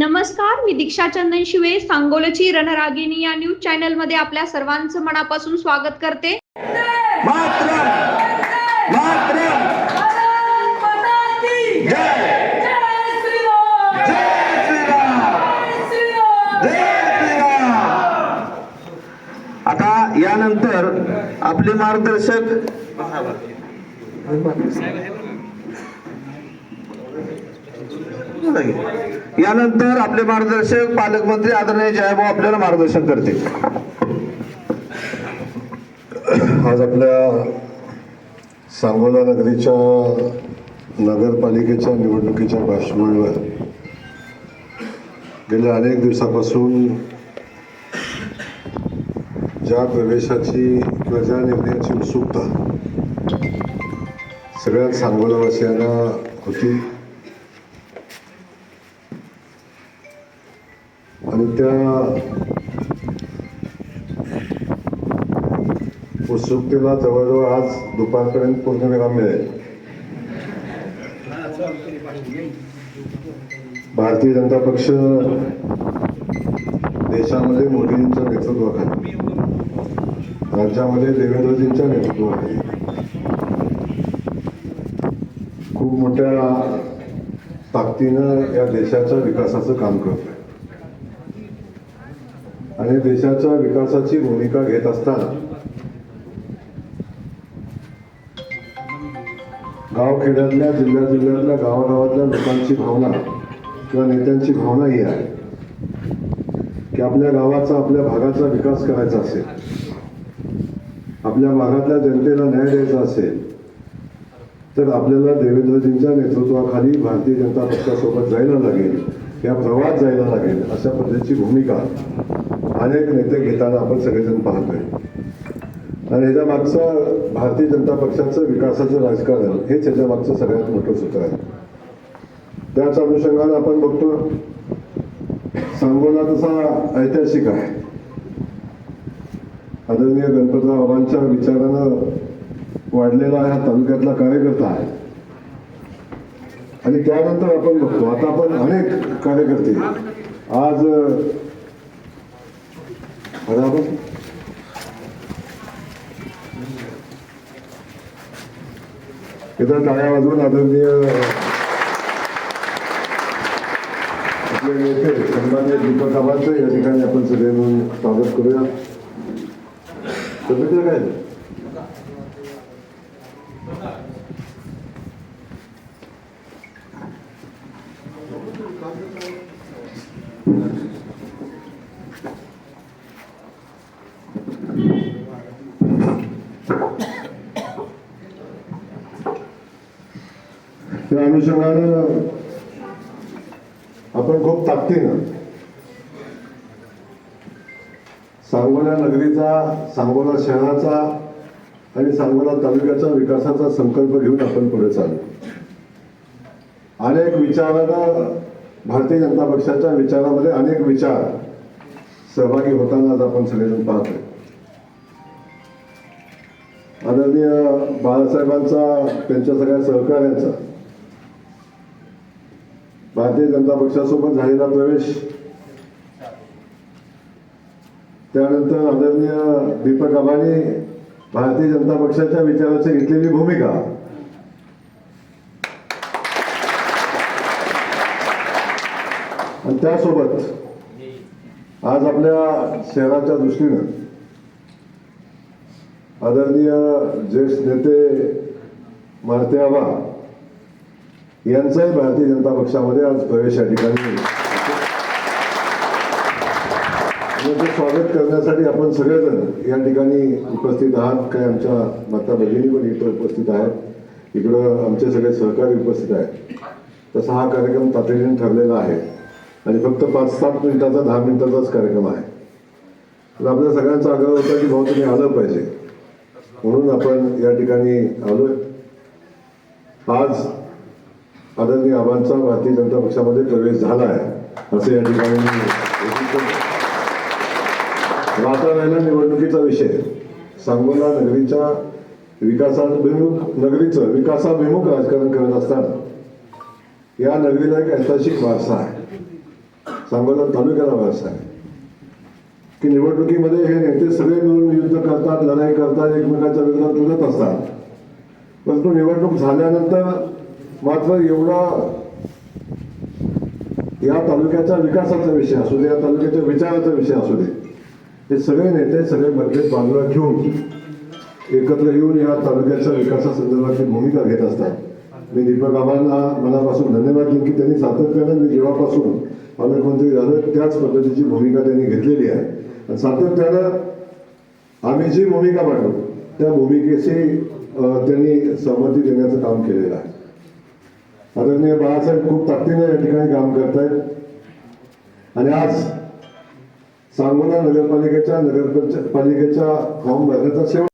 नमस्कार मी दीक्षा चंदन शिवे सांगोलची रणरागिणी या न्यूज चॅनलमध्ये आपल्या सर्वांचं मनापासून स्वागत करते. मात्र मात्र आता यानंतर आपले मार्गदर्शक यानंतर आपले मार्गदर्शक पालकमंत्री आदरणीय जयभाऊ आपल्याला मार्गदर्शन करतील. आज आपल्या सांगोला नगरीच्या नगरपालिकेच्या निवडणुकीच्या पार्श्वभूमीवर गेल्या अनेक दिवसापासून ज्या प्रवेशाची किंवा ज्या निर्णयाची उत्सुकता सगळ्या सांगोलावासियांना होती आणि त्या उत्सुकतेला जवळजवळ आज दुपारपर्यंत पूर्ण विराम मिळेल. भारतीय जनता पक्ष देशामध्ये मोदींच्या नेतृत्वाखाली राज्यामध्ये देवेंद्रजींच्या नेतृत्वाखाली खूप मोठ्या ताकदीनं या देशाच्या विकासाचं काम करतोय. आणि देशाच्या विकासाची भूमिका घेत असताना गावखेड्यातल्या जिल्ह्या जिल्ह्यातल्या गावागावातल्या लोकांची भावना किंवा नेत्यांची भावना ही आहे की आपल्या गावाचा आपल्या भागाचा विकास करायचा असेल आपल्या भागातल्या जनतेला न्याय द्यायचा असेल तर आपल्याला देवेंद्रजींच्या नेतृत्वाखाली भारतीय जनता पक्षासोबत जायला लागेल या प्रवास जायला लागेल अशा पद्धतीची भूमिका अनेक नेते घेताना आपण सगळेजण पाहतोय. आणि ह्याच्या मागचं भारतीय जनता पक्षाचं विकासाचं राजकारण हेच ह्याच्या मागचं सगळ्यात मोठं सूत्र आहे. त्याच अनुषंगानं आपण बघतो सांगोला तसा ऐतिहासिक आहे. आदरणीय गणपतराव बाबांच्या विचारानं वाढलेला हा तालुक्यातला कार्यकर्ता आहे. आणि त्यानंतर आपण बघतो आता आपण अनेक कार्यकर्ते. आज अरे आपण इथं टाळ्या वाजवून आदरणीय आपले नेते सन्मान्य दीपक आबांचं या ठिकाणी आपण सगळे मिळून स्वागत करूया तब्येतीला काय झालं? त्या अनुषंगानं आपण खूप ताकदीनं सांगोला नगरीचा सांगोला शहराचा आणि सांगोला तालुक्याचा विकासाचा संकल्प घेऊन आपण पुढे चालू. अनेक विचारानं भारतीय जनता पक्षाच्या विचारामध्ये अनेक विचार सहभागी होताना आज आपण सगळेजण पाहतोय. आदरणीय बाळासाहेबांचा त्यांच्या सगळ्या सहकार्यांचा. भारतीय जनता पक्षासोबत झालेला प्रवेश. त्यानंतर आदरणीय दीपक आबांनी भारतीय जनता पक्षाच्या विचाराची घेतलेली भूमिका. आणि त्यासोबत आज आपल्या शहराच्या दृष्टीनं आदरणीय ज्येष्ठ नेते मारत्यावा यांचाही भारतीय जनता पक्षामध्ये आज प्रवेश या ठिकाणी स्वागत करण्यासाठी आपण सगळेजण या ठिकाणी उपस्थित आहात. काय आमच्या माता भगिनी पण इकडे उपस्थित आहेत. इकडं आमचे सगळे सहकारी उपस्थित आहेत. तसा हा कार्यक्रम तातडीने ठरलेला आहे. आणि फक्त पाच सात मिनिटाचा दहा मिनिटाचाच कार्यक्रम आहे. तर आपल्या सगळ्यांचा आग्रह होता की भाऊ तुम्ही आलं पाहिजे. म्हणून आपण या ठिकाणी आलोय. आज आदरणीय आबांचा भारतीय जनता पक्षामध्ये प्रवेश झाला आहे असं या ठिकाणी मी राहिला निवडणुकीचा विषय. सांगोला नगरीच्या विकासाभिमुख नगरीचं विकासाभिमुख राजकारण करत असताना या नगरीला एक ऐतिहासिक वारसा आहे. सांगोला तालुक्याला वारसा आहे. की निवडणुकीमध्ये हे नेते सगळे मिळून युद्ध करतात लढाई करतात एकमेकांच्या विरोधात लढत असतात. परंतु निवडणूक झाल्यानंतर मात्र एवढा या तालुक्याच्या विकासाचा विषय असू दे या तालुक्याच्या विचाराचा विषय असू दे हे सगळे नेते सगळे मतभेद बाजूला घेऊन एकत्र येऊन या तालुक्याच्या विकासासंदर्भातली भूमिका घेत असतात. मी दीपक आबांना मनापासून धन्यवाद देईन की त्यांनी सातत्यानं मी जेव्हापासून पालकमंत्री झालो त्याच पद्धतीची भूमिका त्यांनी घेतलेली आहे. आणि सातत्यानं आम्ही जी भूमिका मांडू त्या भूमिकेशी त्यांनी सहमती देण्याचं काम केलेलं आहे. आदरणीय बाळासाहेब खूप ताकदीने या ठिकाणी काम करतायत. आणि आज सांगोला नगरपालिकेच्या नगरपंच पालिकेच्या फॉर्म भरण्याचा शेवट